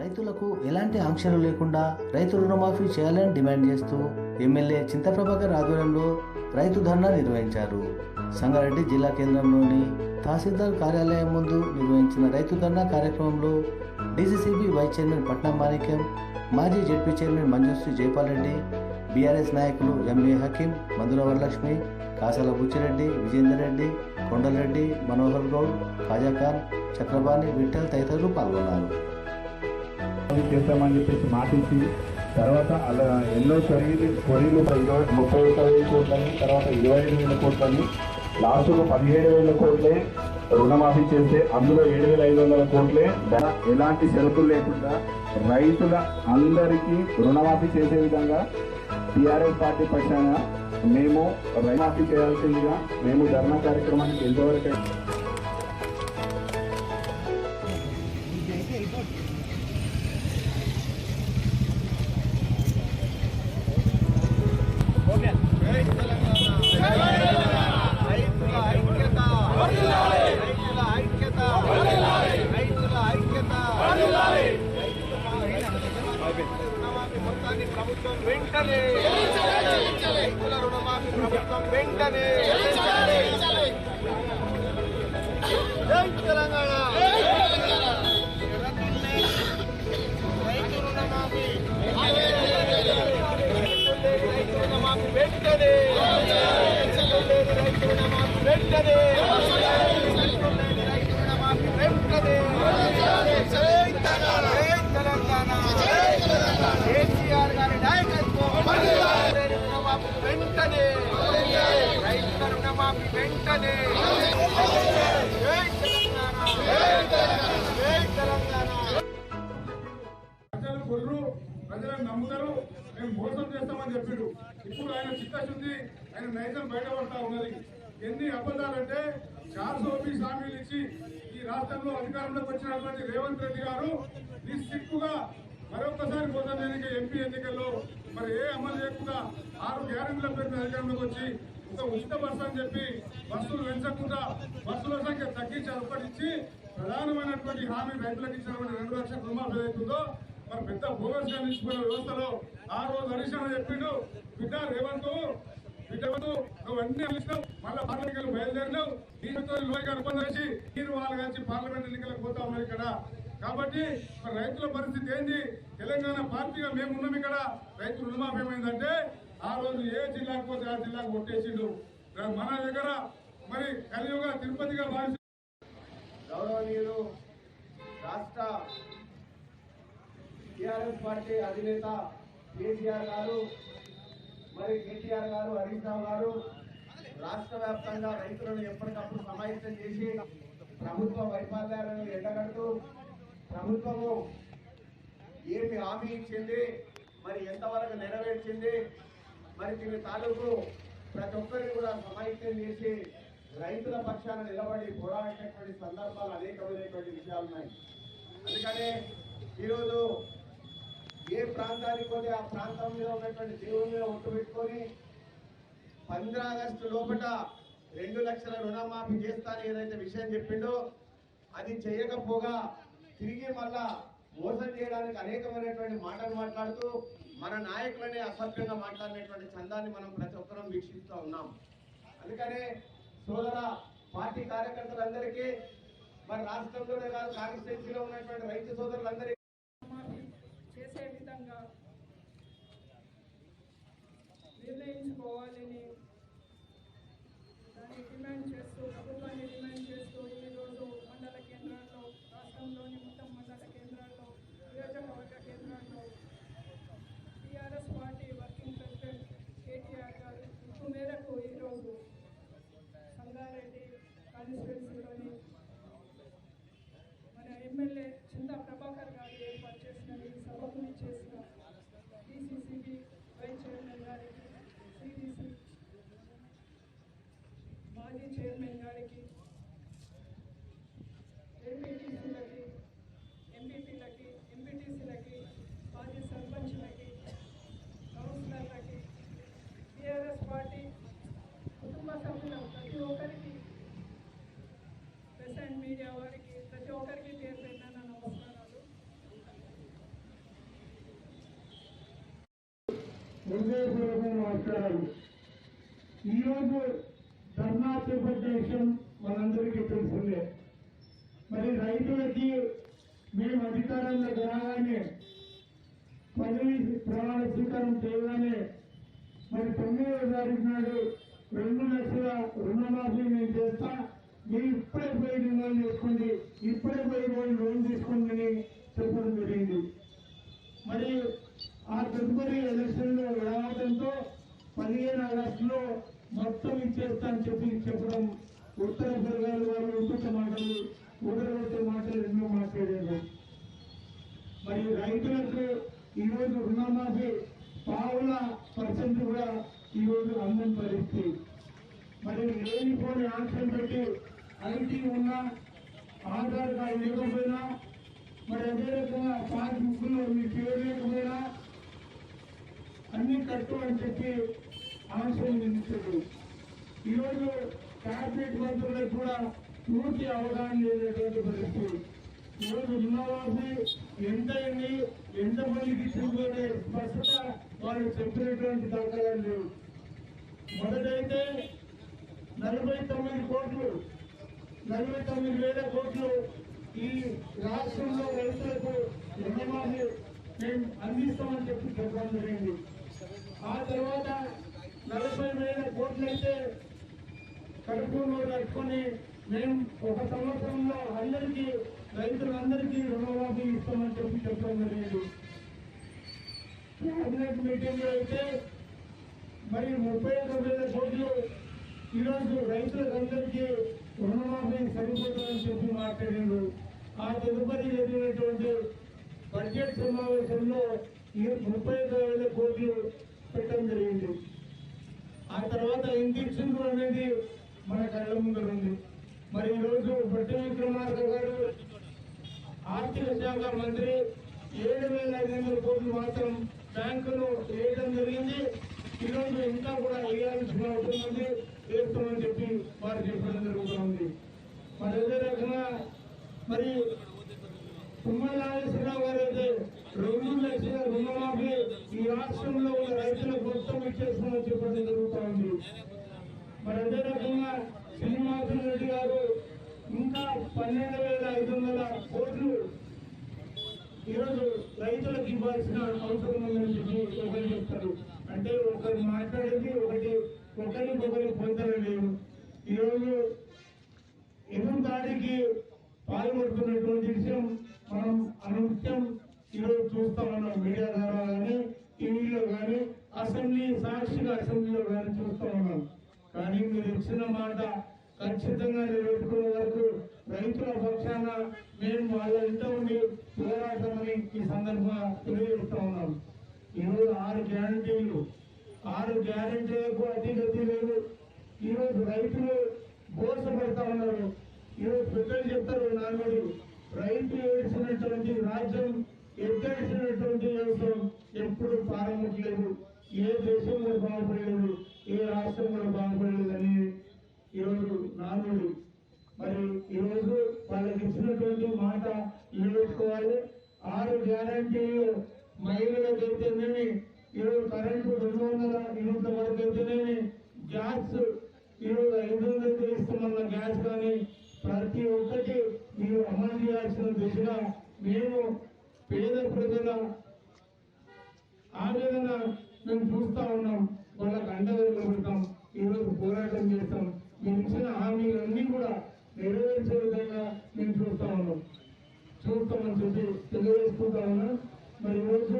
రైతులకు ఎలాంటి ఆంక్షలు లేకుండా రైతు రుణమాఫీ చేయాలని డిమాండ్ చేస్తూ ఎమ్మెల్యే చింతప్రభాకర్ ఆధ్వర్యంలో రైతు ధర్నా నిర్వహించారు. సంగారెడ్డి జిల్లా కేంద్రంలోని తహసీల్దార్ కార్యాలయం ముందు నిర్వహించిన రైతు ధర్నా కార్యక్రమంలో DCCB vice chairman Patnam Manikyam మాజీ ZP chairman Manjusri Jaipal Reddy BRS నాయకులు ఎంఏ హకీం మందుల వరలక్ష్మి కాసాల బుచ్చిరెడ్డి విజేందర్ రెడ్డి కొండలరెడ్డి మనోహర్ గౌడ్ ఖాజాఖాన్ చక్రపాణి విఠల్ తదితరులు పాల్గొన్నారు. చేస్తామని చెప్పేసి మాటించి తర్వాత అలా ఎన్నో క్వరీలు క్వరీలు ఇరవై ముప్పై ఒక్క వేల కోట్లని తర్వాత ఇరవై ఐదు వేల కోట్లని లాస్ట్లో పదిహేడు వేల కోట్లే రుణమాఫీ చేస్తే అందులో ఏడు వేల ఐదు వందల కోట్లే ధర ఎలాంటి షరతులు లేకుండా రైతుల అందరికీ రుణమాఫీ చేసే విధంగా టీఆర్ఎస్ పార్టీ పక్షాన మేము రుణమాఫీ చేయాల్సిందిగా మేము ధర్నా కార్యక్రమానికి ఎంతవరకు రుణమాఫీ మొత్తాన్ని ప్రభుత్వం వెంటనే రైతుల రుణమాఫీ ప్రభుత్వం వెంటనే తెలంగాణ రైతు రుణమాఫీ రైతు రుణమాఫీ వెంటనే రైతు రుణమాఫీ వెంటనే వెంటనే. జై తెలంగాణ జై ప్రజలు కొర్రు ప్రజలను నమ్ముతారు మేము మోసం చేస్తామని చెప్పిండు ఇప్పుడు ఆయన చిత్తశుద్ధి ఆయన నైజం బయటపడతా ఉన్నది. ఎన్ని అబద్ధాలంటే చార్సోపి హామీలు ఇచ్చి ఈ రాష్ట్రంలో అధికారంలోకి వచ్చినటువంటి రేవంత్ రెడ్డి గారు నిస్సిక్కుగా మరొకసారి మోసం చేయడానికి ఎంపీ ఎన్నికల్లో మరి ఏ అమలు చేయకుండా ఆరు గ్యారెంటీల పేరు మీద అధికారంలోకి వచ్చి ఉచిత బస్సు అని చెప్పి బస్సులు పెంచకుండా బస్సుల సంఖ్య తగ్గించి అప్పటించి ప్రధానమైనటువంటి హామీ రైతులకు ఇచ్చినటువంటి రెండు లక్షల రుణమాఫీ ఏదైతుందో మరి పెద్ద బోగస్గా నిలిచిపోయిన వ్యవస్థలో ఆ రోజు హరీష్ అని చెప్పిండు బిడ్డ రేవంత్ బిడ్డ నువ్వు అన్ని అందిస్తావు మళ్ళీ పార్లమెంట్ బయలుదేరినావు దీనితో లోయగా ఒప్పందం చేసి మీరు వాళ్ళు కలిసి పార్లమెంట్ ఎన్నికలకు పోతా ఉన్నారు ఇక్కడ. కాబట్టి రైతుల పరిస్థితి ఏంది? తెలంగాణ పార్టీగా మేము ఉన్నాం ఇక్కడ రైతు రుణమాఫీ ఏమైందంటే ఆ రోజు ఏ జిల్లాకు పోతే ఆ జిల్లాకు కొట్టేసిండు. మన దగ్గర మరి కలియుగ తిరుపతిగా భావించి గౌరవనీయులు రాష్ట్ర టిఆర్ఎస్ పార్టీ అధినేత కేసీఆర్ గారు మరి కేటీఆర్ గారు హరీష్ రావు గారు రాష్ట్ర వ్యాప్తంగా రైతులను ఎప్పటికప్పుడు సమాయత్తం చేసి ప్రభుత్వ వైఫల్యాలను ఎండగడుతూ ప్రభుత్వము ఏమి హామీ ఇచ్చింది మరి ఎంతవరకు నెరవేర్చింది మరి దీని తాలూకు ప్రతి ఒక్కరిని కూడా సమైక్యం చేసి రైతుల పక్షాన నిలబడి పోరాడేటటువంటి సందర్భాలు అనేకమైనటువంటి విషయాలు ఉన్నాయి. అందుకనే ఈరోజు ఏ ప్రాంతానికి పోతే ఆ ప్రాంతం మీద ఉన్నటువంటి దేవుని మీద ఒట్టు పెట్టుకొని పంద్రా ఆగస్టు లోపల రెండు లక్షల రుణమాఫీ చేస్తాను ఏదైతే విషయం చెప్పిండో అది చేయకపోగా తిరిగి మళ్ళా మోసం చేయడానికి అనేకమైనటువంటి మాటలు మాట్లాడుతూ మన నాయకులనే అసభ్యంగా మాట్లాడినటువంటి చందాన్ని మనం ప్రతి ఒక్కరం వీక్షిస్తూ ఉన్నాం. అందుకనే సోదర పార్టీ కార్యకర్తలందరికీ మన రాష్ట్రంలోనే కాదు కాన్స్టిట్యున్సీలో ఉన్నటువంటి రైతు సోదరులందరికీ చేసే విధంగా నిర్ణయించుకోవాలి దాన్ని డిమాండ్ చేస్తూ ప్రభుత్వాన్ని డిమాండ్ చేస్తూ ఈరోజు మండల కేంద్రాల్లో రాష్ట్రంలోని మొత్తం మండల కేంద్రాల్లో నియోజకవర్గ కేంద్రాల్లో TRS party working president KTR గారు పిలుపు మేరకు ఈరోజు సంగారెడ్డి కాన్స్టిట్యున్సీలోని మన ఎమ్మెల్యే చింతా ప్రభాకర్ గారు ఏర్పాటు చేసిన ఈ సభకు చేసిన డిసిసిబి వైస్ చైర్మన్ గారికి సిడిసి మాజీ చైర్మన్ గారికి ఎంపీటీసీలకి ఎంపీపీలకి ఎంపీటీసీలకి మాజీ సర్పంచ్లకి కౌన్సిలర్లకి టీఆర్ఎస్ పార్టీ కుటుంబ సభ్యుల ప్రతి ఒక్కరికి ప్రెస్ అండ్ మీడియా వారికి ప్రతి ఒక్కరికి పేరు పెట్టిన నమస్కారాలు హృదయపూర్వక నమస్కారాలు ఈరోజు ధర్నా చేపట్టే విషయం మనందరికీ తెలిసిందే మరి రైతులకి మేము అధికారంలోకి రాగానే పదవి ప్రమాణ స్వీకారం చేయగానే మరి తొమ్మిదవ తారీఖు నాడు రెండు లక్షల రుణమాఫీ నేను చేస్తా మీరు ఇప్పుడే పోయి రుణాలు చేసుకోండి ఇప్పుడే పోయి పోయి లోన్ తీసుకోండి అని చెప్పడం జరిగింది. మరి ఆ తదుపరి ఎలక్షన్లో రావడంతో పదిహేను ఆగస్టులో మొత్తం ఇచ్చేస్తా అని చెప్పి చెప్పడం ఉత్తర వర్గాల వాళ్ళు ఉంటున్న మాటలు ఊరగొట్టే మాటలు ఎన్నో మాట్లాడారు. మరి రైతులకు ఈరోజు రుణమాఫీ పావుల పర్సెంట్ కూడా ఈరోజు అందం పరిస్థితి. మరి లేనిపోని ఆంక్షలు పెట్టి ఐటీ ఉన్నా ఆధార్ కార్డు లేకపోయినా మరి అదే రకంగా పాస్ బుక్లో మీ పేరు లేకపోయినా అన్ని కట్టు అని చెప్పి ఆంక్షలు విధించారు ఈరోజు క్యాబినెట్ మంత్రులకు కూడా పూర్తి అవగాహన లేనటువంటి పరిస్థితి ఈరోజు ఉన్నవాసి ఎంత అయింది ఎంతమందికి ఇచ్చిందనే స్పష్టత వాళ్ళు చెప్పినటువంటి దాఖలాలు లేవు మొదటైతే నలభై తొమ్మిది కోట్లు నలభై తొమ్మిది వేల కోట్లు ఈ రాష్ట్రంలో రైతులకు రుణమాఫీ మేము అందిస్తామని చెప్పి చెప్పడం జరిగింది. ఆ తర్వాత నలభై వేల కోట్లయితే కడుపులో కట్టుకొని మేము ఒక సంవత్సరంలో అందరికీ రైతులందరికీ రుణమాఫీ ఇస్తామని చెప్పి చెప్పడం జరిగింది. క్యాబినెట్ మీటింగ్లో అయితే మరి ముప్పై ఒక్క వేల కోట్లు ఈరోజు రైతులందరికీ రుణమాఫీ సరిపోతుందని చెప్పి మాట్లాడారు ఆ తదుపరి జరిగినటువంటి బడ్జెట్ సమావేశంలో ఈ ముప్పై ఒక్క వేల కోట్లు పెట్టడం జరిగింది. ఆ తర్వాత ఇంజక్షన్ అనేది మన కళ్ళ ముందర ఉంది. మరి ఈరోజు బట్టి విక్రమార్క గారు ఆర్థిక శాఖ మంత్రి ఏడు వేల ఐదు వందల కోట్లు మాత్రం బ్యాంకులు వేయడం జరిగింది. ఈరోజు ఇంకా కూడా వేయాల్సిన అవుతుందండి వేస్తామని చెప్పి వారు చెప్పడం జరుగుతుంది మరి అదే రకంగా మరి తుమ్మల నాగేశ్వరరావు గారు అయితే రెండు లక్షల రుణమాఫీ ఈ రాష్ట్రంలో ఉన్న రైతులకు మొత్తం ఇచ్చేస్తామని చెప్పడం జరుగుతుంది మరి అదే రకంగా శ్రీనివాసులు రెడ్డి గారు ఇంకా పన్నెండు వేల ఐదు వందల కోట్లు ఈరోజు రైతులకు ఇవ్వాల్సిన అవసరం ఉందని చెప్పి ఒకరు చెప్తారు. అంటే ఒకరు మాట్లాడేది ఒకటి ఒకరికొకరు పొందలేదు ఈరోజు ఎదురు దాడికి పాల్పడుతున్నటువంటి విషయం మనం అనునిత్యం ఈరోజు చూస్తా ఉన్నాం మీడియా ద్వారా కానీ టీవీలో కానీ అసెంబ్లీ సాక్షిగా అసెంబ్లీలో కానీ చూస్తా ఉన్నాం. కానీ మీరు ఇచ్చిన మాట ఖచ్చితంగా నిలబెట్టుకునే వరకు రైతుల పక్షాన మేము వాళ్ళ ఇంట ఉండి పోరాటమని ఈ సందర్భంగా తెలియజేస్తా ఉన్నాం. ఈరోజు ఆరు గ్యారంటీలు ఆరు గ్యారంటీలకు అధిగతి లేదు. ఈరోజు రైతులు మోసపడతా ఉన్నారు. ఈరోజు పెద్దలు చెప్తారు నాన్నడు రైతు ఏడ్చినటువంటి రాజ్యం ఎత్తేసినటువంటి వ్యవసాయం ఎప్పుడు ప్రారంభించలేదు ఏ దేశం కూడా బాగుపడలేదు ఏ రాష్ట్రం కూడా బాగుపడలేదు అని ఈరోజు నానుడు మరి ఈరోజు వాళ్ళకి ఇచ్చినటువంటి మాట చేసుకోవాలి ఆరు గ్యారంటీలు మహిళలకు అయితేనేమి ఈరోజు కరెంటు రెండు వందల యూనిట్ల వరకు అయితేనేమి గ్యాస్ ఈరోజు ఐదు వందలు ఇస్తున్న గ్యాస్ కానీ ప్రతి ఒక్కటి మీరు అమలు చేయాల్సిన దిశగా మేము పేద ప్రజల ఆవేదన మేము చూస్తా ఉన్నాం. వాళ్ళకు అండగా నిలబడతాం ఈరోజు పోరాటం చేస్తాం మేము ఇచ్చిన హామీలన్నీ కూడా నెరవేర్చే విధంగా మేము చూస్తా ఉన్నాం చూస్తామని చెప్పి తెలియజేసుకుంటా ఉన్నాం మరి ఈరోజు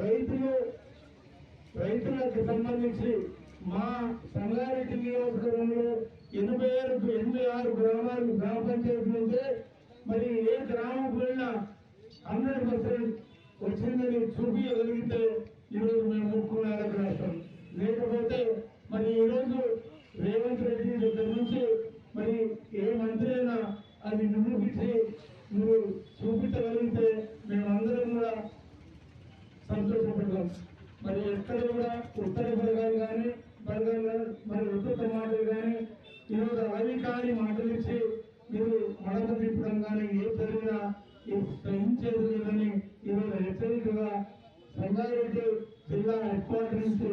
రైతులు రైతులకు సంబంధించి మా సంగారెడ్డి నియోజకవర్గంలో ఎనభై ఆరు ఎనభై ఆరు గ్రామాలు గ్రామ పంచాయతీలు ఉంటే మరి ఏ గ్రామం వెళ్ళినా హండ్రెడ్ పర్సెంట్ వచ్చిందని చూపించగలిగితే ఈరోజు మేము ముక్కున్నారని రాస్తాం లేకపోతే మరి ఈరోజు రేవంత్ రెడ్డి దగ్గర నుంచి మరి ఏ మంత్రి అయినా అది నిరూపించి నువ్వు చూపించగలిగితే మేమందరం కూడా సంతోషపడతాం. మరి ఎక్కడ కూడా ఉత్తర వర్గాలు కానీ వర్గాలు మరి ఉత్తర మాటలు కానీ ఈరోజు అవి కాని మాటలు ఇచ్చి మీరు మడత తిప్పడం కానీ ఏ జరిగినా ఈ సహించేది లేదని ఈరోజు హెచ్చరికగా సంగారెడ్డి జిల్లా హెడ్ క్వార్టర్ నుంచి